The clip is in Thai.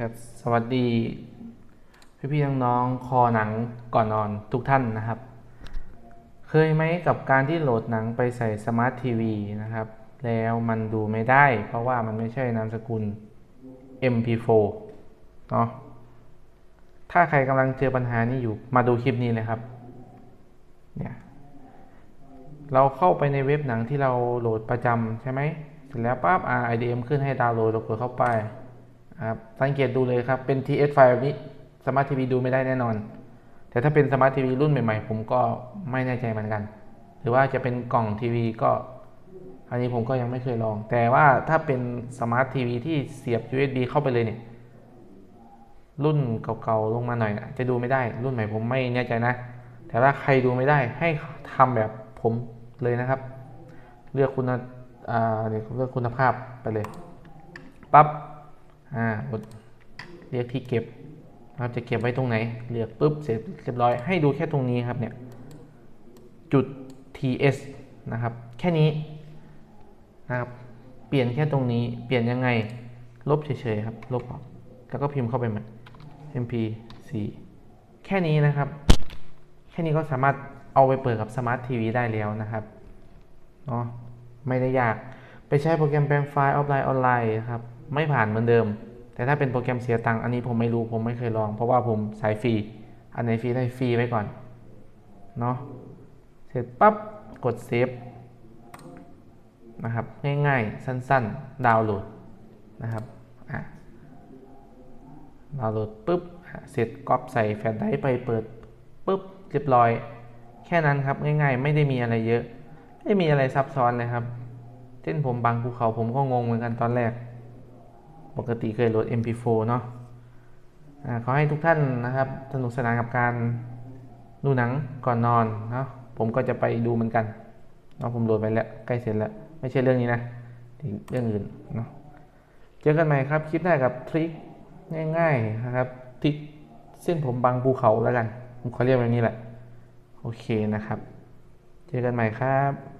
ครับสวัสดีพี่พี่น้องๆคอหนังก่อนนอนทุกท่านนะครับ เคยไหมกับการที่โหลดหนังไปใส่สมาร์ททีวีนะครับ แล้วมันดูไม่ได้ เพราะว่ามันไม่ใช่นามสกุล MP4 เนาะถ้าใครกำลังเจอปัญหานี้อยู่มาดูคลิปนี้เลยครับเนี่ยเราเข้าไปในเว็บหนังที่เราโหลดประจำใช่ไหมเสร็จแล้วปั๊บ IDM ขึ้นให้ดาวน์โหลดเรากดเข้าไป ครับสังเกตดูเลยครับเป็น TS ไฟล์แบบนี้สมาร์ททีวีดูไม่ได้แน่นอน แต่ถ้าเป็นสมาร์ททีวีรุ่นใหม่ๆ ผมก็ไม่แน่ใจเหมือนกัน หรือว่าจะเป็นกล่องทีวีก็อันนี้ผมก็ยังไม่เคยลอง แต่ว่าถ้าเป็นสมาร์ททีวีที่เสียบ USB เข้าไปเลยเนี่ย รุ่นเก่าๆลงมาหน่อยนะจะดูไม่ได้ รุ่นใหม่ผมไม่แน่ใจนะ แต่ว่าใครดูไม่ได้ให้ทำแบบผมเลยนะครับ เลือกคุณอ่าเนี่ยเลือกคุณภาพไปเลยปั๊บ อ่ากดเรียกที่เก็บนะครับจะเก็บไว้ตรงไหนเลือกปุ๊บเสร็จเรียบร้อยให้ดูแค่ตรงนี้ครับเนี่ยจุด ts นะครับ แค่นี้นะครับ เปลี่ยนแค่ตรงนี้เปลี่ยนยังไง ลบเฉยๆครับลบออกแล้วก็พิมพ์เข้าไปใหม่ mp4 แค่นี้นะครับ แค่นี้ก็สามารถเอาไปเปิดกับสมาร์ททีวีได้แล้วนะครับเนาะไม่ได้ยากไปใช้โปรแกรมแปลงไฟล์ออฟไลน์ออนไลน์ครับ ไม่ผ่านเหมือนเดิม แต่ถ้าเป็นโปรแกรมเสียตังค์อันนี้ผมไม่รู้ผมไม่เคยลอง เพราะว่าผมสายฟรี อันไหนฟรีได้ฟรีไว้ก่อน เนาะ เสร็จปั๊บกดเซฟนะครับ ง่ายๆ สั้นๆ ดาวน์โหลดนะครับ อะ ดาวน์โหลดปุ๊บ เสร็จก๊อปใส่แฟลชไดรฟ์ไปเปิดปุ๊บเรียบร้อย แค่นั้นครับง่ายๆ ไม่ได้มีอะไรเยอะ ไม่มีอะไรซับซ้อนเลยครับ เช่นผมบางภูเขาผมก็งงเหมือนกันตอนแรก ปกติเคยโหลด MP4 เนาะขอให้ทุกท่านนะครับสนุกสนานกับการดูหนังก่อนนอนเนาะผมก็จะไปดูเหมือนกันเนาะผมโหลดไปแล้วใกล้เสร็จแล้ว ไม่ใช่เรื่องนี้นะเรื่องอื่นเนาะเจอกันใหม่ครับ คลิปหน้ากับทริคง่ายๆนะครับทริคเส้นผมบางภูเขาแล้วกัน ผมขอเรียกแบบนี้แหละ โอเคนะครับ เจอกันใหม่ครับ